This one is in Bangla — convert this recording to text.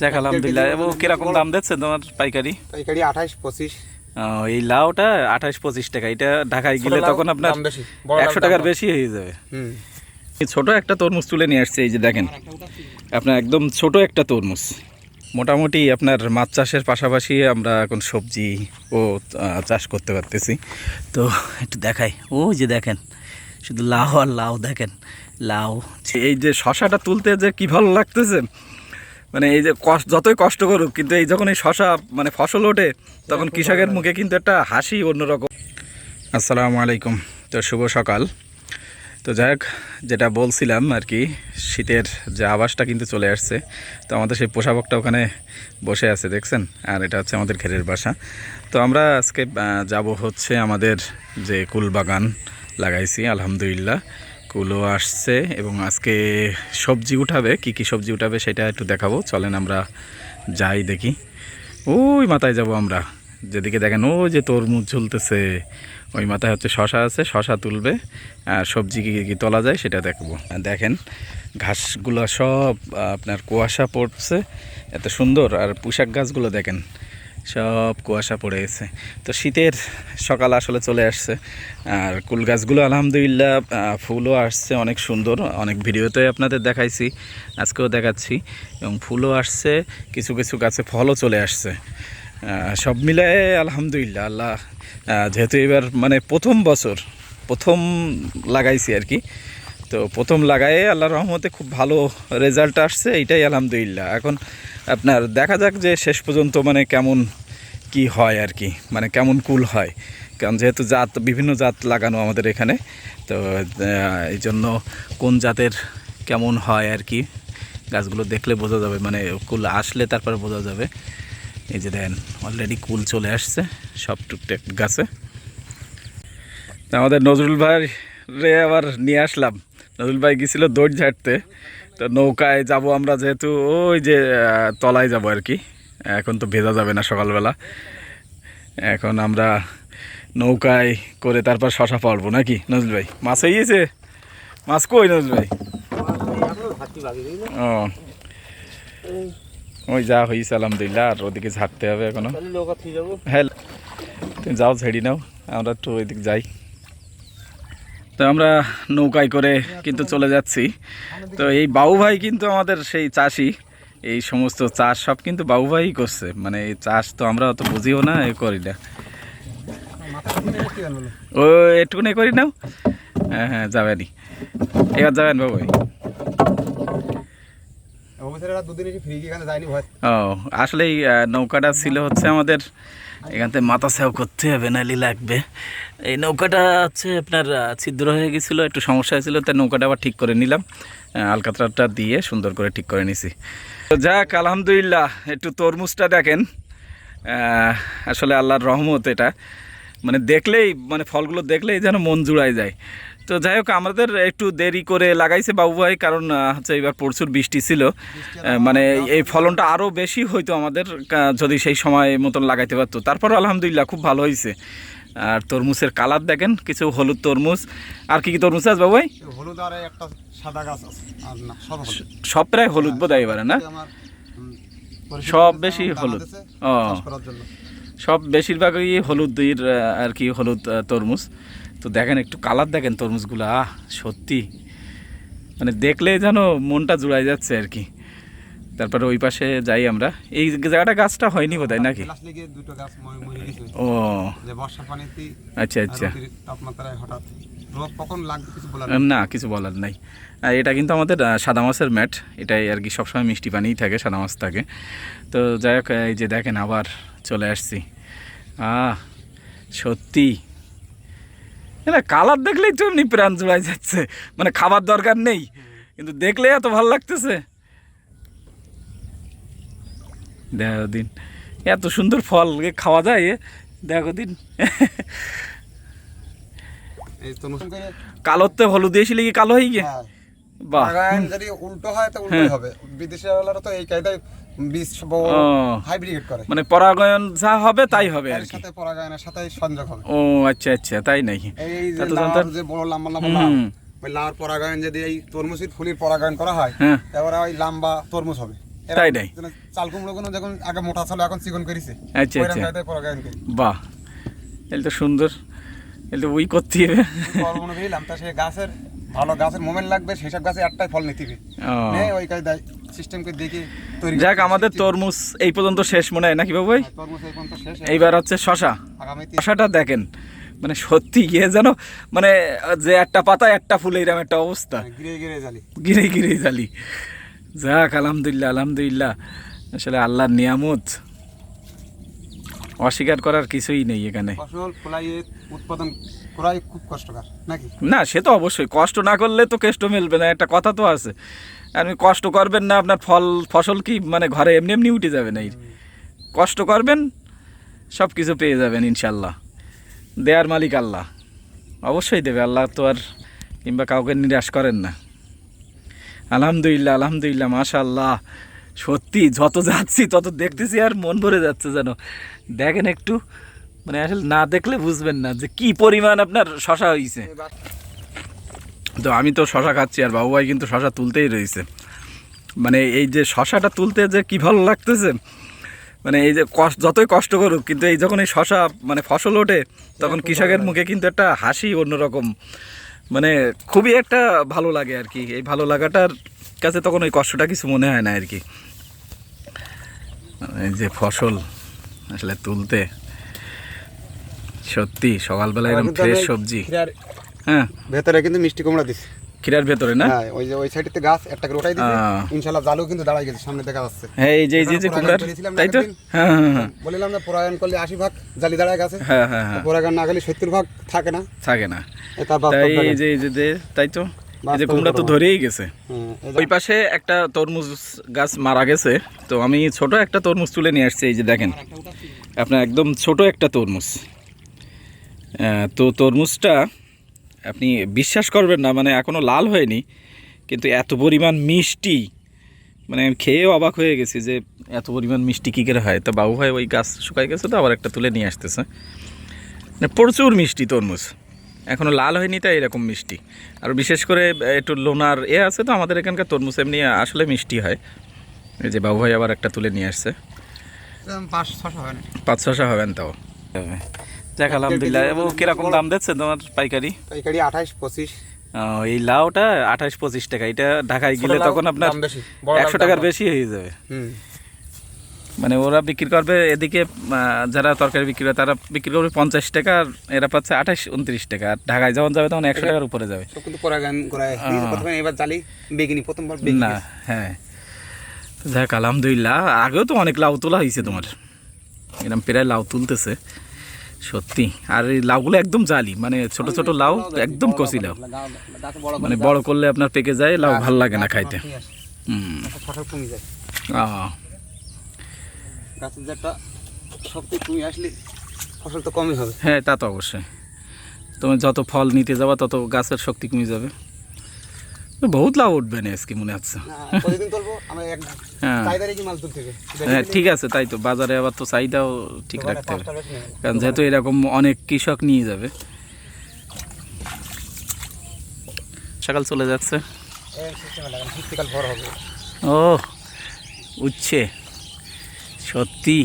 যাক আলহামদুলিল্লাহ এবং কীরকম দাম দিচ্ছে তোমার পাইকারি? পাইকারি আঠাইশ পঁচিশ। ও, এই লাউটা আঠাশ পঁচিশ টাকা। এটা ঢাকায় গেলে তখন আপনার একশো টাকার বেশি হয়ে যাবে। ছোট একটা তরমুজ তুলে নিয়ে আসছে এই যে দেখেন। আপনার একদম ছোট একটা তরমুজ। মোটামুটি আপনার মাছ চাষের পাশাপাশি আমরা এখন সবজি ও চাষ করতে পারতেছি। তো একটু দেখাই। ও যে দেখেন শুধু লাউ আর লাউ দেখেন। লাউ এই যে শশাটা তুলতে যে কি ভালো লাগতেছে। মানে এই যে কষ্ট যতই কষ্ট করুক, কিন্তু এই যখন এই শশা মানে ফসল ওঠে, তখন কৃষকের মুখে কিন্তু একটা হাসি অন্যরকম। আসসালামু আলাইকুম। তো শুভ সকাল। তো যাই যেটা বলছিলাম আর কি, শীতের যে আবাসটা কিন্তু চলে আসছে। তো আমাদের সেই পোশাকটা ওখানে বসে আছে, দেখছেন? আর এটা হচ্ছে আমাদের ঘেরের বাসা। তো আমরা আজকে যাব হচ্ছে আমাদের যে কুল বাগান লাগাইছি, আলহামদুলিল্লাহ। কুলও আসছে এবং আজকে সবজি উঠাবে, কি কি সবজি উঠাবে সেটা একটু দেখাবো। চলেন আমরা যাই দেখি। ওই মাথায় যাব আমরা। যেদিকে দেখেন ও যে তরমুজ ঝুলতেছে। ওই মাথায় হচ্ছে শশা আছে, শশা তুলবে। আর সবজি কী কী তোলা যায় সেটা দেখব। দেখেন ঘাসগুলো সব আপনার কুয়াশা পড়ছে, এত সুন্দর। আর পোশাক গাছগুলো দেখেন সব কুয়াশা পড়ে গেছে। তো শীতের সকাল আসলে চলে আসছে। আর কুল গাছগুলো আলহামদুলিল্লাহ ফুলও আসছে, অনেক সুন্দর। অনেক ভিডিওতে আপনাদের দেখাইছি, আজকেও দেখাচ্ছি। এবং ফুলও আসছে, কিছু কিছু গাছে ফলও চলে আসছে। সব মিলায়ে আলহামদুলিল্লাহ, আল্লাহ যেহেতু এবার মানে প্রথম বছর, প্রথম লাগাইছি আর কি। তো প্রথম লাগায়ে আল্লাহর রহমতে খুব ভালো রেজাল্ট আসছে, এইটাই আলহামদুলিল্লাহ। এখন আপনার দেখা যাক যে শেষ পর্যন্ত মানে কেমন কি হয় আর কি মানে কেমন কুল হয়। কারণ যেহেতু জাত, বিভিন্ন জাত লাগানো আমাদের এখানে, তো এই জন্য কোন জাতের কেমন হয় আর কি, গাছগুলো দেখলে বোঝা যাবে মানে কুল আসলে তারপরে বোঝা যাবে। এই যে দেন অলরেডি কুল চলে আসছে, সব টুকটাক গাছে। আমাদের নজরুল ভাই রে আবার নিয়ে আসলাম। নজরুল ভাই গেছিল দৌড় ঝাড়তে তো নৌকায় যাব আমরা যেহেতু ওই যে তলায় যাব আর কি। এখন তো ভেজা যাবে না সকালবেলা। এখন আমরা নৌকায় করে তারপর শশা পারব নাকি নজরুল ভাই? মাছ হয়ে গেছে মাছ কই নজরুল ভাই? ও। ওই যা হয়েছে আলহামদুলিল্লাহ। আর ওদিকে ঝাড়তে হবে এখনও। হ্যাঁ। তুমি যাও ঝেড়ি নাও। আমরা একটু ওইদিকে যাই। তো আমরা নৌকায় করে কিন্তু চলে যাচ্ছি। তো এই বাবু ভাই কিন্তু আমাদের সেই চাষি। এই সমস্ত চাষ সব কিন্তু বাবু ভাই করছে। মানে এই চাষ তো আমরা অত বুঝিও না, এ করি না। ও, একটুকুনি করি নাও। হ্যাঁ হ্যাঁ যাবেনি এবার যাবেন বাবু ভাই আসলে নৌকাটা ছিল হচ্ছে আমাদের, এখান থেকে মাথা সেও করতে হবে নালি লাগবে। এই নৌকাটা হচ্ছে আপনার ছিদ্র হয়ে গেছিল, একটু সমস্যা হয়েছিল, তাই নৌকাটা আবার ঠিক করে নিলাম। আলকাতরাটা দিয়ে সুন্দর করে ঠিক করে নিছি। তো যাক, আলহামদুলিল্লাহ, একটু তরমুজটা দেখেন। আসলে আল্লাহর রহমত এটা। মানে দেখলেই মানে ফলগুলো দেখলেই যেন মন জুড়ায় যায়। তো যাই হোক আমাদের একটু দেরি করে লাগাইছে বাবু ভাই কারণ হচ্ছে এবার প্রচুর বৃষ্টি ছিল। মানে এই ফলনটা আরও বেশি হইতো আমাদের যদি সেই সময় মতন লাগাইতে পারতো। তারপর আলহামদুলিল্লাহ খুব ভালো হয়েছে আর তরমুজের কালার দেখেন কিছু হলুদ তরমুজ। আর কি কি তরমুজ আছে বাবু ভাই? হলুদ আর একটা সাদা গাছ আছে আর না সব প্রায় হলুদ বোধ হয় এবারে না? সব বেশি হলুদ। ও। সব বেশিরভাগই হলুদের আহ, আর কি হলুদ তরমুজ। তো দেখেন একটু কালার দেখেন তরমুজগুলো আহ সত্যি। মানে দেখলে যেন মনটা জুড়াই যাচ্ছে আর কি। তারপরে ওই পাশে যাই আমরা। এই জায়গাটা গাছটা হয়নি বোধ হয় নাকি ও। আচ্ছা আচ্ছা। না কিছু বলার নাই। আর এটা কিন্তু আমাদের সাদা মাছের ম্যাট। এটাই আর কি সবসময় মিষ্টি পানিই থাকে সাদা মাছ থাকে। তো যাই হোক এই যে দেখেন আবার চলে আসছি। আহ সত্যি। এটা কালার দেখলেই তো এমনি প্রাণ জোড়াই যাচ্ছে। মানে খাবার দরকার নেই কিন্তু দেখলে এত ভালো লাগতেছে। দেখো দিন এত সুন্দর ফল খাওয়া যায়? দেখো দিন। তো কালোতে হলুদ দিয়েছিলে কি কালো হয়ে গিয়ে? হ্যাঁ, বাগান যদি উল্টো হয় তো উল্টোই হবে। বিদেশি ওয়ালারা তো এই কায়দায় বীজ হাইব্রিড করে। মানে পরাগায়ন যা হবে তাই হবে আর সাথে পরাগায়নের সাথে সংযোগ হবে। ও আচ্ছা আচ্ছা তাই নাকি? এই যে বড় লম্বা লম্বা লাউর পরাগায়ন যদি এই তরমুজের ফুলের পরাগায়ন করা হয় হ্যাঁ। তারপরে ওই লম্বা তরমুজ হবে। তাই নাই? চাল কুমড়ো গুলো যখন আগে মোটা ছিল এখন চিকন করেছে আচ্ছা, আচ্ছা। বাহ। তো সুন্দর। তো ওই করতে হবে গাছের ভালো গাছের মোমেন্ট লাগবে সেসব গাছে একটাই ফল নিতে হবে। ওই কায়দায় সিস্টেম করে দেখে যাক আমাদের তরমুজ এই পর্যন্ত শেষ মনে হয় নাকি বাবু ভাই? তরমুজ এই পর্যন্ত শেষ এইবার হচ্ছে শশা। শশাটা দেখেন মানে সত্যি গিয়ে যেন মানে যে একটা পাতা একটা ফুল এইরকম একটা অবস্থা। গিরে গিরে জালি গিরে গিরে জালি যাক আলহামদুলিল্লাহ আলহামদুলিল্লাহ। আসলে আল্লাহর নিয়ামত। অস্বীকার করার কিছুই নেই এখানে। ফসল ফলাইয়ে উৎপাদন করাই খুব কষ্টকর নাকি? না সে তো অবশ্যই। কষ্ট না করলে তো কেষ্ট মিলবে না একটা কথা তো আছে। আপনি কষ্ট করবেন না আপনার ফল ফসল কি মানে ঘরে এমনি এমনি উঠে যাবে না কষ্ট করবেন সব কিছু পেয়ে যাবেন ইনশাল্লাহ। দেয়ার মালিক আল্লাহ। অবশ্যই দেবে আল্লাহ তো আর কিংবা কাউকে নিরাশ করেন না। আলহামদুলিল্লাহ আলহামদুলিল্লাহ মাশাল্লাহ সত্যি যত যাচ্ছি তত দেখতেছি আর মন ভরে যাচ্ছে যেন। দেখেন একটু মানে আসলে না দেখলে বুঝবেন না যে কি পরিমাণ আপনার শশা হয়েছে তো আমি তো শশা খাচ্ছি আর বাবু ভাই কিন্তু শশা তুলতেই রয়েছে। মানে এই যে শশাটা তুলতে যে কি ভালো লাগতেছে মানে এই যে কষ্ট যতই কষ্ট করুক কিন্তু এই যখন এই শশা মানে ফসল ওঠে তখন কৃষকের মুখে কিন্তু একটা হাসি অন্যরকম। মানে খুবই একটা ভালো লাগে আর কি এই ভালো লাগাটার কাছে তখন ওই কষ্টটা কিছু মনে হয় না আর কি। মানে যে ফসল আসলে তুলতে সত্যি সকালবেলা এরকম ফ্রেশ সবজি। হ্যাঁ। ভেতরে কিন্তু মিষ্টি কুমড়া দিছে। ভেতরে না? হ্যাঁ ওই যে ওই সাইডেতে গাছ একটা করে ওটাই দিছে। ইনশাআল্লাহ জালও কিন্তু দাঁড়াই গেছে সামনে দেখা যাচ্ছে। হ্যাঁ এই যে এই যে কুমড়ার তাই তো? হ্যাঁ হ্যাঁ হ্যাঁ বলিলাম না করলে আশি ভাগ জালি দাঁড়ায় গেছে। হ্যাঁ হ্যাঁ না গেলে সত্তর ভাগ থাকে না। থাকে না। তাই এই যে এই যে তাই তো? এই যে কুমড়া তো ধরেই গেছে। ওই পাশে একটা তরমুজ গাছ মারা গেছে। তো আমি ছোট একটা তরমুজ তুলে নিয়ে আসছি এই যে দেখেন। আপনার একদম ছোট একটা তরমুজ। তো তরমুজটা আপনি বিশ্বাস করবেন না মানে এখনও লাল হয়নি কিন্তু এত পরিমাণ মিষ্টি। মানে খেয়েও অবাক হয়ে গেছি যে এত পরিমাণ মিষ্টি কী করে হয়। তো বাবু ভাই ওই গাছ শুকাই গেছে তো আবার একটা তুলে নিয়ে আসতেছে। মানে প্রচুর মিষ্টি তরমুজ। এখনও লাল হয়নি তাই এরকম মিষ্টি। আর বিশেষ করে একটু লোনার এ আছে তো আমাদের এখানকার তরমুজ এমনি আসলে মিষ্টি হয়। এই যে বাবু ভাই আবার একটা তুলে নিয়ে আসছে। পাঁচ ছশো হবেন তাও যাক আলহামদুলিল্লাহ। এবং কীরকম দাম দিচ্ছে তোমার পাইকারি? পাইকারি আঠাইশ পঁচিশ। ও, এই লাউটা আঠাশ পঁচিশ টাকা। এটা ঢাকায় গেলে তখন আপনার দাম বেশি, বড় লাউর একশো টাকার বেশি হয়ে যাবে। হুম। মানে ওরা বিক্রি করবে এদিকে যারা তরকারি বিক্রি করে তারা বিক্রি করবে পঞ্চাশ টাকা আর এরা পাচ্ছে আঠাশ উনত্রিশ টাকা। আর ঢাকায় যখন যাবে তখন একশো টাকার উপরে যাবে। বেগিনি না হ্যাঁ। যাক আলহামদুলিল্লাহ। আগেও তো অনেক লাউ তোলা হয়েছে তোমার। এরকম প্রায় লাউ তুলতেছে সত্যি। আর এই লাউগুলো একদম জালি মানে ছোট ছোট লাউ একদম কচি লাউ। মানে বড় করলে আপনার পেকে যায় লাউ ভালো লাগে না খাইতে। হুম ফসল কমে যায় আহ, গাছের যে একটা শক্তি কমে আসলে ফসল তো কমই হবে। হ্যাঁ তা তো অবশ্যই। তুমি যত ফল নিতে যাবা তত গাছের শক্তি কমে যাবে। বহুত লাভ উঠবে না আজকে মনে হচ্ছে। হ্যাঁ। হ্যাঁ ঠিক আছে তাই তো। বাজারে আবার তো চাহিদাও ঠিক রাখতে হবে। কারণ যেহেতু এরকম অনেক কৃষক নিয়ে যাবে। সকাল চলে যাচ্ছে। ও উচ্ছে সত্যি